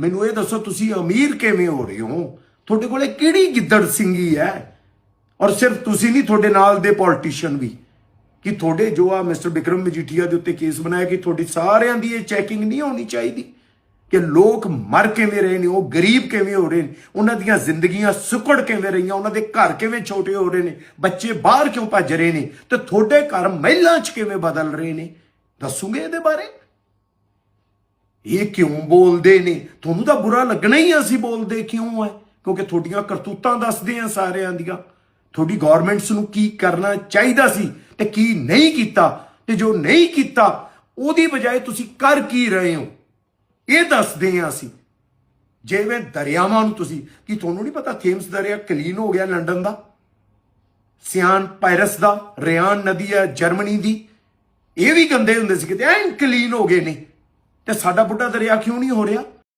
ਮੈਨੂੰ ਇਹ ਦੱਸੋ, ਤੁਸੀਂ ਅਮੀਰ ਕਿਵੇਂ ਹੋ ਰਹੇ ਹੋ? ਤੁਹਾਡੇ ਕੋਲੇ ਕਿਹੜੀ ਗਿੱਦੜ ਸਿੰਘੀ ਹੈ? ਔਰ ਸਿਰਫ ਤੁਸੀਂ ਨਹੀਂ, ਤੁਹਾਡੇ ਨਾਲ ਦੇ ਪੋਲਿਟਿਸ਼ੀਅਨ ਵੀ। ਕਿ ਤੁਹਾਡੇ ਜੋ ਆ ਮਿਸਟਰ ਵਿਕਰਮ ਮਜੀਠੀਆ ਦੇ ਉੱਤੇ ਕੇਸ ਬਣਾਇਆ ਕਿ ਤੁਹਾਡੀ ਸਾਰਿਆਂ ਦੀ ਇਹ ਚੈਕਿੰਗ ਨਹੀਂ ਹੋਣੀ ਚਾਹੀਦੀ। ਕਿ ਲੋਕ ਮਰ ਕਿਵੇਂ ਰਹੇ ਨੇ, ਉਹ ਗਰੀਬ ਕਿਵੇਂ ਹੋ ਰਹੇ ਨੇ, ਉਹਨਾਂ ਦੀਆਂ ਜ਼ਿੰਦਗੀਆਂ ਸੁਕੜ ਕਿਵੇਂ ਰਹੀਆਂ, ਉਹਨਾਂ ਦੇ ਘਰ ਕਿਵੇਂ ਛੋਟੇ ਹੋ ਰਹੇ ਨੇ, ਬੱਚੇ ਬਾਹਰ ਕਿਉਂ ਭੱਜ ਰਹੇ ਨੇ, ਤੇ ਤੁਹਾਡੇ ਘਰ ਮਹਿਲਾਂ 'ਚ ਕਿਵੇਂ ਬਦਲ ਰਹੇ ਨੇ? ਦੱਸੂਗੇ ਇਹਦੇ ਬਾਰੇ? ਇਹ ਕਿਉਂ ਬੋਲਦੇ ਨੇ? ਤੁਹਾਨੂੰ ਤਾਂ ਬੁਰਾ ਲੱਗਣਾ ਹੀ ਆ ਅਸੀਂ ਬੋਲਦੇ ਕਿਉਂ ਹੈ ਕਿਉਂਕਿ ਤੁਹਾਡੀਆਂ ਕਰਤੂਤਾਂ ਦੱਸਦੇ ਆ ਸਾਰਿਆਂ ਦੀਆਂ। ਤੁਹਾਡੀ ਗਵਰਨਮੈਂਟਸ ਨੂੰ ਕੀ ਕਰਨਾ ਚਾਹੀਦਾ ਸੀ ਤੇ ਕੀ ਨਹੀਂ ਕੀਤਾ? ਤੇ ਜੋ ਨਹੀਂ ਕੀਤਾ, ਉਹਦੀ ਬਜਾਏ ਤੁਸੀਂ ਕਰ ਕੀ ਰਹੇ ਹੋ? ਇਹ ਦੱਸਦੇ ਆ ਅਸੀਂ। ਜਿਵੇਂ ਦਰਿਆਵਾਂ ਨੂੰ ਤੁਸੀਂ, ਕੀ ਤੁਹਾਨੂੰ ਨਹੀਂ ਪਤਾ ਥੇਮਸ ਦਰਿਆ ਕਲੀਨ ਹੋ ਗਿਆ ਲੰਡਨ ਦਾ? ਸਿਆਨ ਪਾਇਰਸ ਦਾ, ਰਿਆਨ ਨਦੀ ਹੈ ਜਰਮਨੀ ਦੀ। ਇਹ ਵੀ ਗੰਦੇ ਹੁੰਦੇ ਸੀ ਕਿਤੇ ਐਨ ਕਲੀਨ ਹੋ ਗਏ ਨੇ। ਤੇ ਸਾਡਾ ਬੁੱਢਾ ਦਰਿਆ ਕਿਉਂ ਨਹੀਂ ਹੋ ਰਿਹਾ?